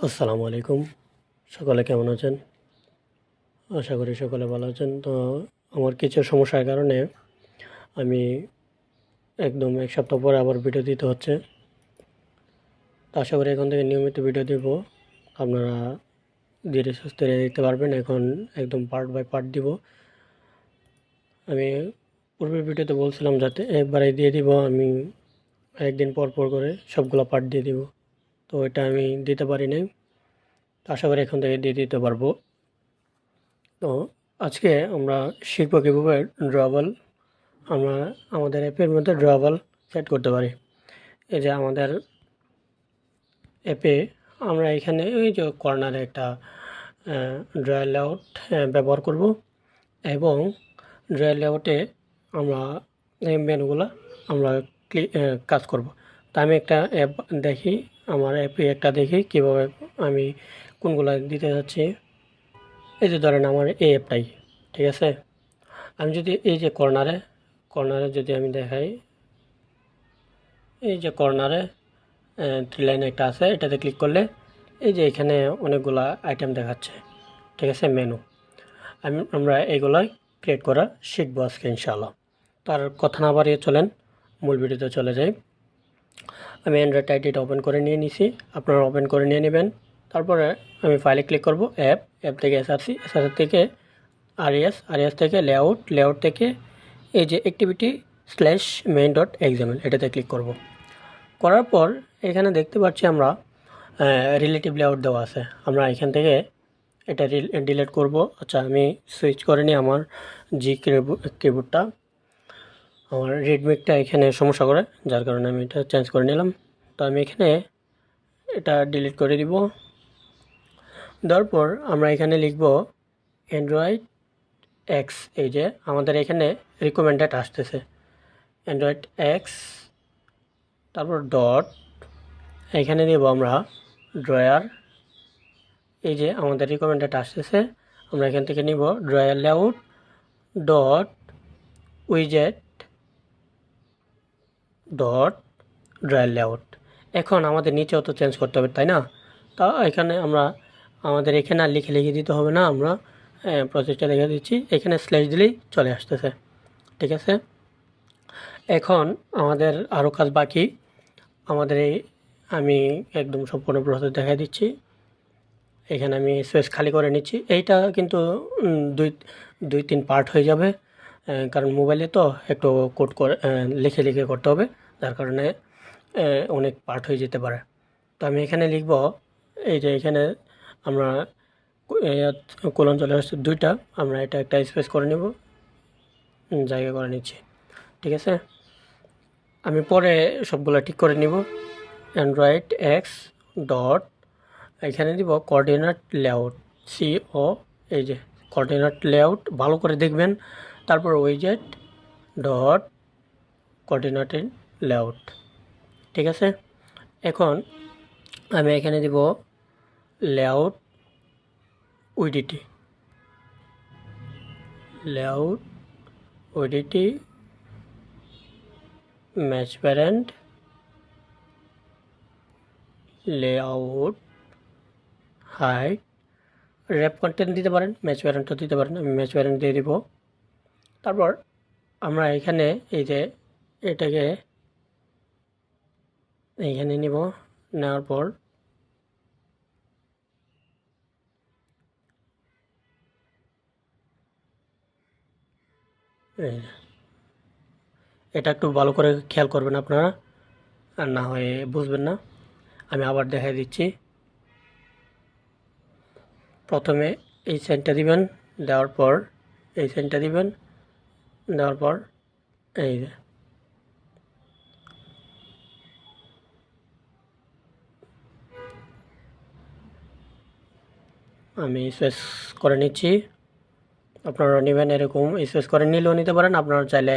আসসালামু আলাইকুম। সকলে কেমন আছেন? আশা করি সকলে ভালো আছেন। তো আমার কিছু সমস্যার কারণে আমি একদম এক সপ্তাহ পরে আবার ভিডিও দিতে হচ্ছে। তো আশা করি এখন থেকে নিয়মিত ভিডিও দিব। আপনারা ধীরে সুস্থে দিতে পারবেন। এখন একদম পার্ট বাই পার্ট দিব। আমি পূর্বের ভিডিওতে বলছিলাম যাতে একবারে দিয়ে দিব। আমি একদিন পর পর করে সবগুলো পার্ট দিয়ে দিব। তো এটা আমি দিতে পারি নাই। আশা করি এখন থেকে দিয়ে দিতে পারব। তো আজকে আমরা শিখব কীভাবে ড্রয়াবল আমরা আমাদের অ্যাপের মধ্যে ড্রয়াবল সেট করতে পারি। এই যে আমাদের অ্যাপে আমরা এখানে ওই যে কর্নারে একটা ড্রয়ার লেআউট ব্যবহার করব। এবং ড্রয়ার লেআউটে আমরা এই মেনুগুলো আমরা কাজ করব। তা আমি একটা অ্যাপ দেখি। আমার অ্যাপে একটা দেখি কীভাবে আমি কোনগুলো দিতে যাচ্ছি। এই যে ধরেন আমার এই অ্যাপটাই ঠিক আছে? আমি যদি এই যে কর্নারে কর্নারে যদি আমি দেখাই, এই যে কর্নারে থ্রি লাইন একটা আছে, এটাতে ক্লিক করলে এই যে এখানে অনেকগুলা আইটেম দেখাচ্ছে, ঠিক আছে মেনু আমি, আমরা এইগুলাই ক্রিয়েট করা শিখব আজকে ইনশাআল্লাহ। তার কথা না বাড়িয়ে চলেন, মূল ভিডিওতে চলে যাই। আমি অ্যান্ড্রয়েড আইডিটা ওপেন করে নিয়ে নিছি। আপনারা ওপেন করে নিয়ে নেবেন। তারপরে আমি ফাইলে ক্লিক করব অ্যাপ অ্যাপ থেকে এসআরসি এসআরসি থেকে আরএস আরএস থেকে লেআউট লেআউট থেকে এই যে activity slash main dot example এটাতে ক্লিক করব। করার পর এখানে দেখতে পাচ্ছি আমরা রিলেটিভ লেআউট দেওয়া আছে। আমরা এখান থেকে এটা ডিলিট করব। আচ্ছা আমি সুইচ করে নিই আমার জি কিবোর্ডটা আমার রেডমিকটা এখানে সমস্যা করে, যার কারণে আমি এটা চেঞ্জ করে নিলাম। তো আমি এখানে এটা ডিলিট করে দিব। দেওয়ার পর আমরা এখানে লিখব অ্যান্ড্রয়েড এক্স এই যে আমাদের এখানে রিকমেন্ডেড আসতেছে। অ্যান্ড্রয়েড এক্স তারপর ডট এখানে দেব আমরা ড্রয়ার এই যে আমাদের রিকমেন্ডেড আসতেছে। আমরা এখান থেকে নিব ড্রয়ার লেআউট ডট উইজেট ডট ড্রয়ার লেআউট এখন আমাদের নিচেও তো চেঞ্জ করতে হবে, তাই না? তা এখানে আমরা, আমাদের এখানে আর লিখে লিখে দিতে হবে না, আমরা প্রসেসটা দেখে দিচ্ছি। এখানে স্ল্যাশ দিলেই চলে আসতেছে, ঠিক আছে? এখন আমাদের আরও কাজ বাকি। আমাদের এই, আমি একদম সম্পূর্ণ প্রসেস দেখা দিচ্ছি। এখানে আমি স্পেস খালি করে নিচ্ছি। এইটা কিন্তু দুই দুই, তিন পার্ট হয়ে যাবে। কারণ মোবাইলে তো একটু কোড করে লিখে লিখে করতে হবে। যার কারণে অনেক পার্ট হয়ে যেতে পারে। তো আমি এখানে লিখব, এই যে এখানে আমরা কোলন চলে আসছে দুইটা। আমরা এটা একটা স্পেস করে নেব। জায়গা করে নিচ্ছি। ঠিক আছে? আমি পরে সবগুলো ঠিক করে নিব। অ্যান্ড্রয়েড এক্স ডট এখানে দিব কোঅর্ডিনেট লেআউট সি ও এই যে কোঅর্ডিনেট লেআউট ভালো করে দেখবেন। তারপর ওইজেট ডট কোঅর্ডিনেটেড লেআউট ঠিক আছে? এখন আমি এখানে দিব layout width layout width match parent layout height wrap content দিতে পারেন ম্যাচ প্যারেন্টও দিতে পারেন, আমি ম্যাচ প্যারেন্ট দিয়ে দিব। তারপর আমরা এখানে এই যে এটাকে এইখানে নিব, নেওয়ার পর এটা একটু ভালো করে খেয়াল করবেন আপনারা, আর না হয়ে বুঝবেন না। আমি আবার দেখাই দিচ্ছি। প্রথমে এই সেন্টটা দিবেন, দেওয়ার পর এই সেন্টটা দিবেন। দেওয়ার পর এই যে। আমি স্পেস করে নিচ্ছি। আপনারা নেবেন এরকম স্পেস করে নিলেও নিতে পারেন। আপনারা চাইলে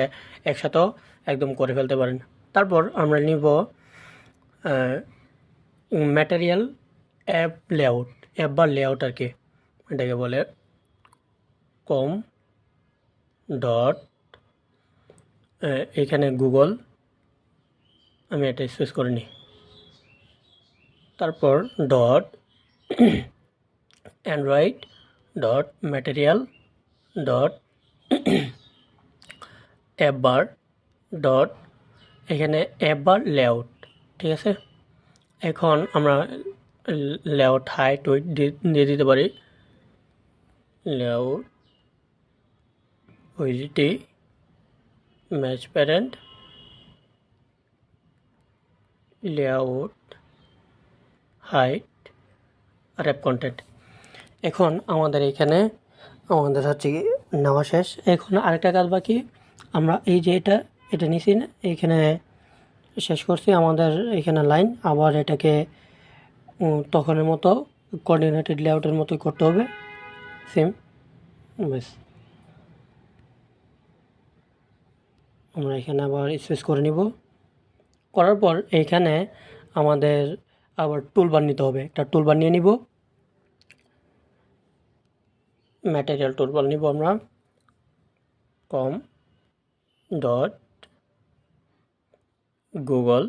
একসাথেও একদম করে ফেলতে পারেন। তারপর আমরা নিব ম্যাটেরিয়াল অ্যাপ লেআউট অ্যাপ বা লেআউট আর কি, এটাকে বলে কম ডট এখানে গুগল আমি এটা স্পেস করে নিই। তারপর dot android dot material dot app bar dot এখানে অ্যাপবার লেআউট ঠিক আছে? এখন আমরা লেআউট হাইট উইট দিয়ে দিতে পারি। Layout width match parent layout height wrap content এখন আমাদের এখানে, আমাদের হচ্ছে নেওয়া শেষ। এখন আরেকটা কাজ বাকি, আমরা এই যে এটা এটা নিছি না এইখানে শেষ করছি আমাদের এখানে লাইন আবার এটাকে তখনের মতো কোঅর্ডিনেটেড লেআউটের মতোই করতে হবে। সেম ব্যাস। আমরা এখানে আবার স্পেস করে নিব। করার পর এইখানে আমাদের আবার টুল টুলবার নিতে হবে। একটা টুলবার নিয়ে নিব। ম্যাটেরিয়াল টুলবার নিব আমরা। Com dot Google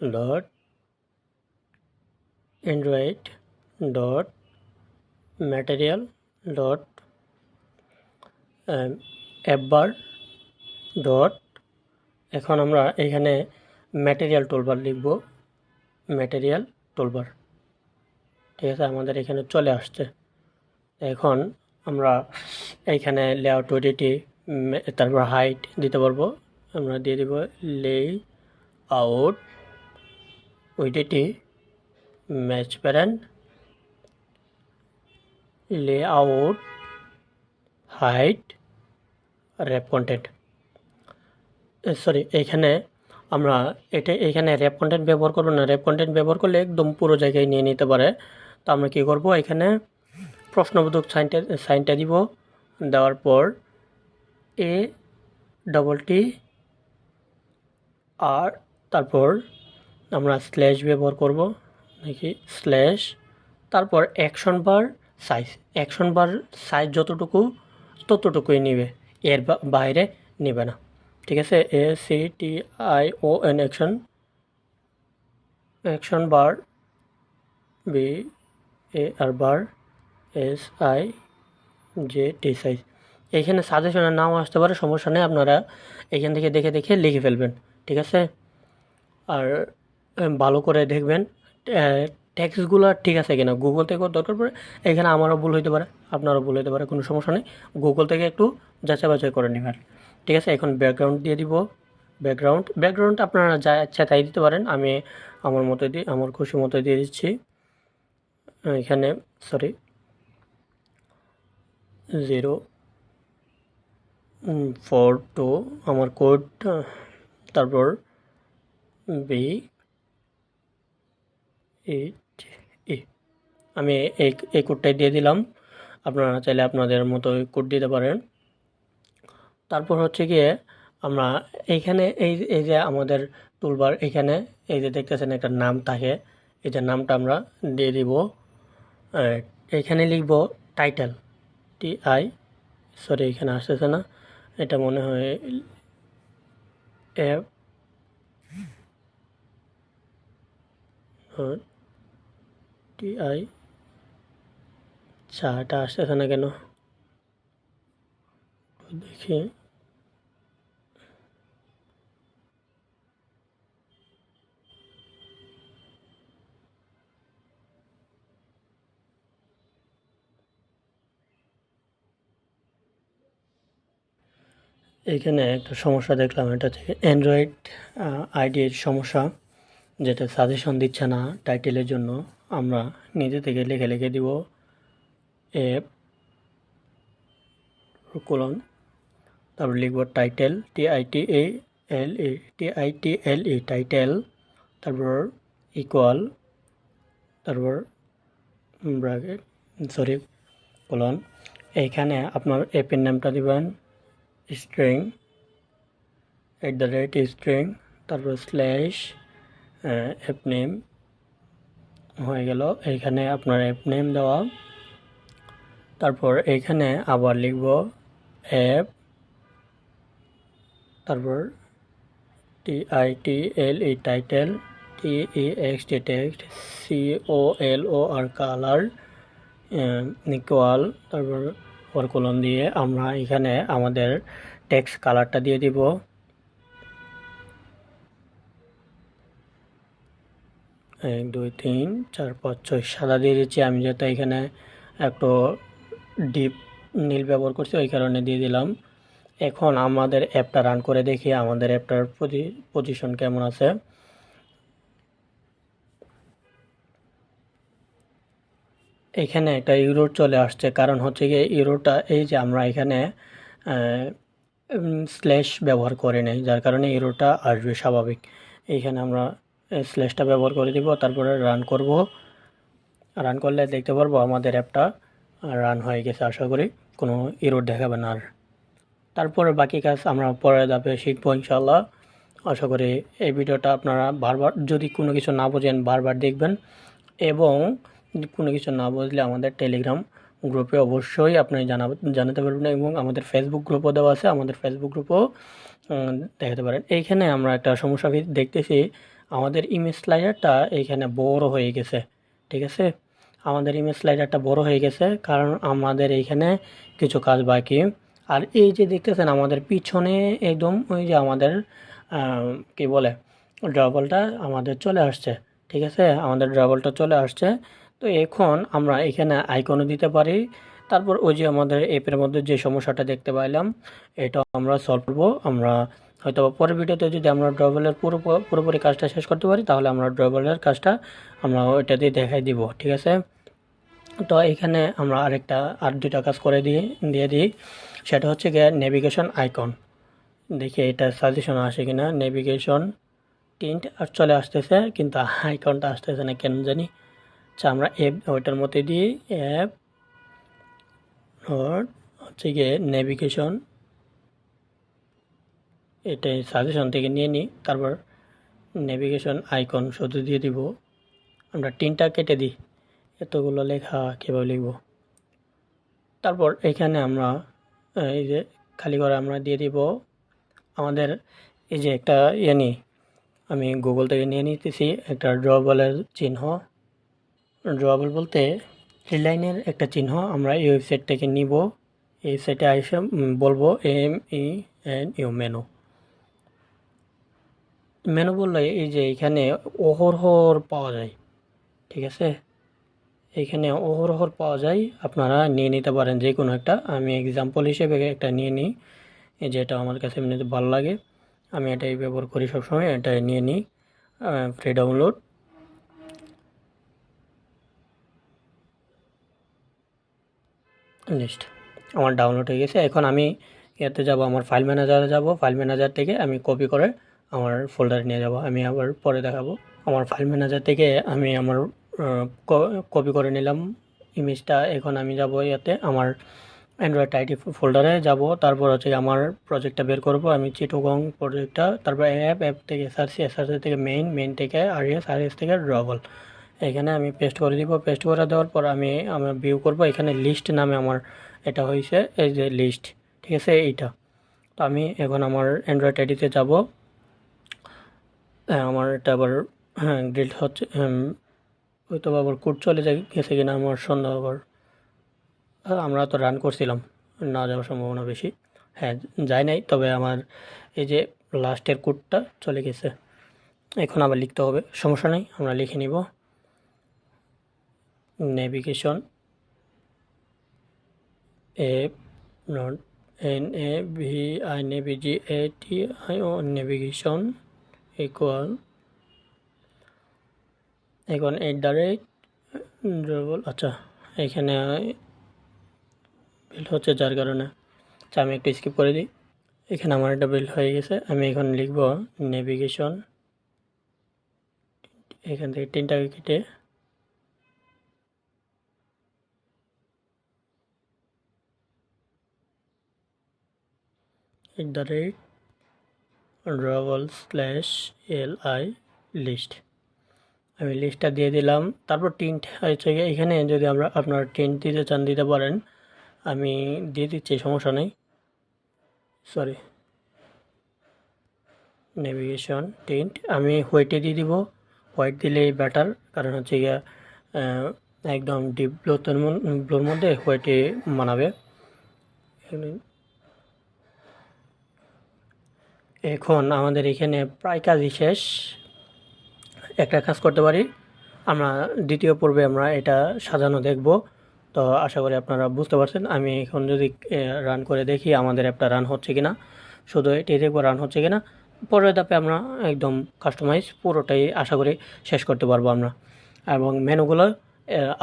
dot android dot material dot app bar dot এখন আমরা এখানে ম্যাটেরিয়াল টোলবার লিখব। ম্যাটেরিয়াল টোলবার ঠিক আছে, আমাদের এখানে চলে আসছে। এখন আমরা এইখানে লেআউট ওডিটি তারপর হাইট দিতে পারব। আমরা দিয়ে দিব layout width match parent layout height wrap content sorry এইখানে আমরা এটা, এখানে র্যাপ কন্টেন্ট ব্যবহার করব না। র্যাপ কন্টেন্ট ব্যবহার করলে একদম পুরো জায়গায় নিয়ে নিতে পারে। তো আমরা কী করব? এখানে প্রশ্নবোধক সাইনটা সাইনটা দিব। দেওয়ার পর এ ডবল টি আর তারপর আমরা স্ল্যাশ ব্যবহার করব। দেখি স্ল্যাশ তারপর action bar size action bar size যতটুকু, ততটুকুই নিবে। এর বাইরে নেবে না। ঠিক আছে? A C T I O N action action bar B A R bar S I J T size এইখানে সাজেশনের নাম আসতে পারে, সমস্যা নেই, আপনারা এখান থেকে দেখে দেখে লিখে ফেলবেন, ঠিক আছে? আর ভালো করে দেখবেন ট্যাক্সগুলো ঠিক আছে কিনা? গুগল থেকে দরকার পড়ে, এখানে আমারও ভুল হইতে পারে, আপনারও ভুল হইতে পারে, কোনো সমস্যা নেই। গুগল থেকে একটু যাচাই বাছাই করে নেবেন। ঠিক আছে, এখন ব্যাকগ্রাউন্ড দিয়ে দিব। ব্যাকগ্রাউন্ড ব্যাকগ্রাউন্ড আপনারা যা ইচ্ছা তাই দিতে পারেন। আমি আমার মতো দিয়ে আমার খুশি মতো দিয়ে দিচ্ছি। এখানে সরি জিরো ফোর টু আমার কোড তারপর বি এইট ই আমি এই এই কোডটাই দিয়ে দিলাম। আপনারা চাইলে আপনাদের মতো কোড দিতে পারেন। তারপর হচ্ছে গিয়ে আমরা এইখানে এই এই যে আমাদের টুলবার এখানে, এই যে দেখতেছেন একটা নাম থাকে এই যে নামটা আমরা দিয়ে দিব এখানে লিখব টাইটেল টি আই সরি এখানে আসতেছে না, এটা মনে হয় এফ টি আই আচ্ছা এটা আসতেছে না কেন? দেখি। এইখানে একটা সমস্যা দেখলাম, এটা হচ্ছে অ্যান্ড্রয়েড আইডির সমস্যা, যেটা সাজেশন দিচ্ছে না টাইটেলের জন্য। আমরা নিজে থেকে লিখে লিখে দিব এফ কোলন তারপর লিখব title T I T A L E T I T L E title তারপর ইকুয়াল তারপর ব্রাকেট সরি কোলন এইখানে আপনার অ্যাপের নামটা দিবেন string at the rate string তারপর স্ল্যাশ অ্যাপ নেম হয়ে গেল। এইখানে আপনার অ্যাপ নেম দেওয়া। তারপর এইখানে আবার লিখব অ্যাপ তারপর T I T L E title T E E X T text C O L O R colour equal তারপর ওর কলন দিয়ে আমরা এখানে আমাদের টেক্সট কালারটা দিয়ে দিব। এক, দুই, তিন, চার, পাঁচ, ছয়, সাদা দিয়ে দিচ্ছি। আমি যেহেতু এখানে একটু ডিপ নীল ব্যবহার করছি, ওই কারণে দিয়ে দিলাম। এখন আমাদের অ্যাপটা রান করে দেখি, আমাদের অ্যাপটার পজিশন কেমন আছে। এখানে একটা ইউরোর চলে আসছে। কারণ হচ্ছে গিয়ে ইউরোটা এই যে আমরা এখানে স্ল্যাশ ব্যবহার করে নেই। যার কারণে ইউরোটা আসবে স্বাভাবিক। এইখানে আমরা স্ল্যাশটা ব্যবহার করে দিব, তারপরে রান করব। রান করলে দেখতে পারব আমাদের অ্যাপটা রান হয়ে গেছে, আশা করি। কোনো ইরোড দেখাবে না আর। তারপরে বাকি কাজ আমরা পরে ধাপে শিখব ইনশাল্লাহ আশা করি এই ভিডিওটা আপনারা বারবার, যদি কোনো কিছু না বোঝেন, বারবার দেখবেন। এবং কোনো কিছু না বুঝলে আমাদের টেলিগ্রাম গ্রুপে অবশ্যই আপনি জানা জানাতে পারবেন এবং আমাদের ফেসবুক গ্রুপও দেওয়া আছে, আমাদের ফেসবুক গ্রুপও দেখাতে পারেন। এইখানে আমরা একটা সমস্যা দেখতেছি, আমাদের ইমেজ স্লাইডারটা এইখানে বড় হয়ে গেছে, ঠিক আছে? আমাদের ইমেজ স্লাইডারটা বড় হয়ে গেছে, কারণ আমাদের এইখানে কিছু কাজ বাকি। আর এই যে দেখতেছেন, আমাদের পিছনে একদম ওই যে আমাদের কি বলে ড্রাবলটা আমাদের চলে আসছে, ঠিক আছে? আমাদের ড্রাবলটা চলে আসছে। তো এখন আমরা এখানে আইকনও দিতে পারি। তারপর ওই যে আমাদের অ্যাপের মধ্যে যে সমস্যাটা দেখতে পাইলাম, এটা আমরা সলভ করব। আমরা হয়তো পরের ভিডিওতে যদি আমরা ড্রবেলের পুরো পুরোপুরি কাজটা শেষ করতে পারি, তাহলে আমরা ড্রবেলের কাজটা আমরা ওইটা দিয়ে দেখাই দিব, ঠিক আছে? তো এখানে আমরা আরেকটা, আর দুটা কাজ করে দিয়ে দিয়ে দিই। সেটা হচ্ছে গিয়ে নেভিগেশন আইকন দেখি এটা সাজেশন আসে কিনা। নেভিগেশন টিন্ট আর চলে আসতেছে, কিন্তু আইকনটা আসতেছে না, কেন জানি। আচ্ছা আমরা অ্যাপ ওইটার মধ্যে দিই অ্যাপ হচ্ছে গিয়ে নেভিগেশন। এটাই সাজেশন থেকে নিয়ে নিই, তারপর নেভিগেশন আইকন শুধু দিয়ে দিব। আমরা তিনটা কেটে দিই, এতগুলো লেখা কীভাবে লিখব? তারপর এখানে আমরা, এই যে খালি করে আমরা দিয়ে দিব। আমাদের এই যে একটা ইয়ে নিই, আমি গুগল থেকে নিয়ে নিতেছি, একটা ড্রবলের চিহ্ন। ড্রবল বলতে হেডলাইনের একটা চিহ্ন আমরা এই ওয়েবসাইট থেকে নিব। এই ওয়েবসাইটে এসে বলব M E N U menu menu বললে এই যে এখানে অহরহর পাওয়া যায়, ঠিক আছে? এখানে অহরহর পাওয়া যায়, আপনারা নিয়ে নিতে পারেন যে কোনো একটা। আমি এক্সাম্পল হিসেবে একটা নিয়ে নিই যেটা আমার কাছে এমনিতে ভালো লাগে। আমি এটাই ব্যবহার করি সবসময় এটাই নিয়ে নিই ফ্রি ডাউনলোড লিস্ট আমার ডাউনলোড হয়ে গেছে। এখন আমি এতে যাব, আমার ফাইল ম্যানেজারে যাব। ফাইল ম্যানেজার থেকে আমি কপি করে আমার ফোল্ডারে নিয়ে যাব। আমি আবার পরে দেখাবো। আমার ফাইল ম্যানেজার থেকে আমি আমার কপি করে নিলাম ইমেজটা এখন আমি যাব ইয়াতে, আমার অ্যান্ড্রয়েড আইটি ফোল্ডারে যাব। তারপর হচ্ছে আমার প্রজেক্টটা বের করব। আমি চিটোগং প্রজেক্টটা তারপর অ্যাপ অ্যাপ থেকে এসআরসি এসআরসি থেকে মেইন মেইন থেকে আরএস আরএস থেকে ড্রবল এখানে আমি পেস্ট করে দিব। পেস্ট করে দেওয়ার পর আমি আমার ভিউ করব। এখানে লিস্ট নামে আমার এটা হয়েছে এই যে লিস্ট ঠিক আছে? এইটা। তো আমি এখন আমার অ্যান্ড্রয়েড আইডিতে যাব। আমার এটা আবার হ্যাঁ ডিল্ট হচ্ছে হয়তো আবার কোড চলে যায়, গেছে কিনা আমার সন্দেহ আবার। আমরা তো রান করছিলাম, না যাওয়ার সম্ভাবনা বেশি। হ্যাঁ যায় নাই, তবে আমার এই যে লাস্টের কোডটা চলে গেছে। এখন আবার লিখতে হবে, সমস্যা নেই, আমরা লিখে নিব। Navigation, A not N, A, V, I, navi, G, A, T, I, O, navigation equal এখন এইট দ্য রেট, ডবল আচ্ছা এখানে বিল হচ্ছে যার কারণে আচ্ছা আমি একটু স্কিপ করে দিই। এখানে আমার একটা বিল হয়ে গেছে, আমি এখন লিখব নেভিগেশন, এখান থেকে তিনটাকে কেটে at the rate drawable slash L I list আমি লিস্টটা দিয়ে দিলাম। তারপর টিন্ট হচ্ছে এখানে যদি আমরা আপনার টিন্ট দিতে চান, দিতে পারেন। আমি দিয়ে দিচ্ছি, সমস্যা নেই। সরি নেভিগেশন টিন্ট আমি হোয়াইটে দিয়ে দিব। হোয়াইট দিলেই বেটার কারণ হচ্ছে গিয়ে একদম ডিপ ব্লুর ব্লুর মধ্যে হোয়াইটে মানাবে। এখন আমাদের এখানে প্রায় কাজই শেষ। একটা কাজ করতে পারি। আমরা দ্বিতীয় পর্বে আমরা এটা সাজানো দেখব। তো আশা করি আপনারা বুঝতে পারছেন। আমি এখন যদি রান করে দেখি আমাদের একটা রান হচ্ছে কি না শুধু এটাই দেখব রান হচ্ছে কি না পরের ধাপে আমরা একদম কাস্টমাইজ পুরোটাই আশা করি শেষ করতে পারব আমরা। এবং মেনুগুলো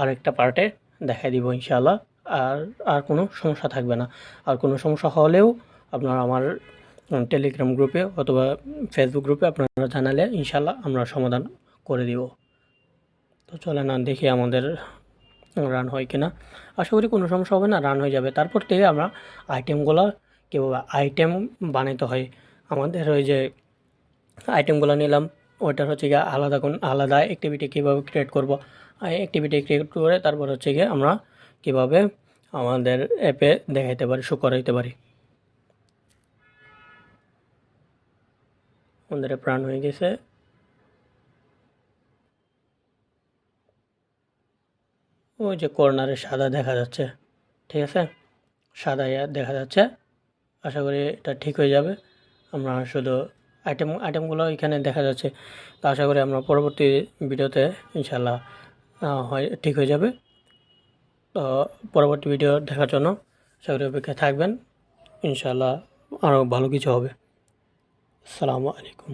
আরেকটা পার্টে দেখাই দিব ইনশাআল্লাহ। আর আর কোনো সমস্যা থাকবে না। আর কোনো সমস্যা হলেও আপনারা আমার টেলিগ্রাম গ্রুপে অথবা ফেসবুক গ্রুপে আপনারা জানালে ইনশাআল্লাহ আমরা সমাধান করে দিব। তো চলে না দেখি আমাদের রান হয় কিনা। আশা করি কোনো সমস্যা হবে না রান হয়ে যাবে। তারপর থেকে আমরা আইটেমগুলো কীভাবে আইটেম বানাইতে হয়, আমাদের ওই যে আইটেমগুলো নিলাম, ওইটার হচ্ছে গিয়ে আলাদা কোন, আলাদা অ্যাক্টিভিটি কীভাবে ক্রিয়েট করব অ্যাক্টিভিটি ক্রিয়েট করে তারপর হচ্ছে গিয়ে আমরা কীভাবে আমাদের অ্যাপে দেখাইতে পারি শো করাইতে পারি। আমাদের প্রাণ হয়ে গেছে। ওই যে কর্নারে সাদা দেখা যাচ্ছে, ঠিক আছে? সাদা দেখা যাচ্ছে। আশা করি এটা ঠিক হয়ে যাবে। আমরা শুধু আইটেম আইটেমগুলো এখানে দেখা যাচ্ছে। তো আশা করি আমরা পরবর্তী ভিডিওতে ইনশাল্লাহ হয়, ঠিক হয়ে যাবে। তো পরবর্তী ভিডিও দেখার জন্য আশা করি অপেক্ষায় থাকবেন। ইনশাল্লাহ আরও ভালো কিছু হবে। আসসালামু আলাইকুম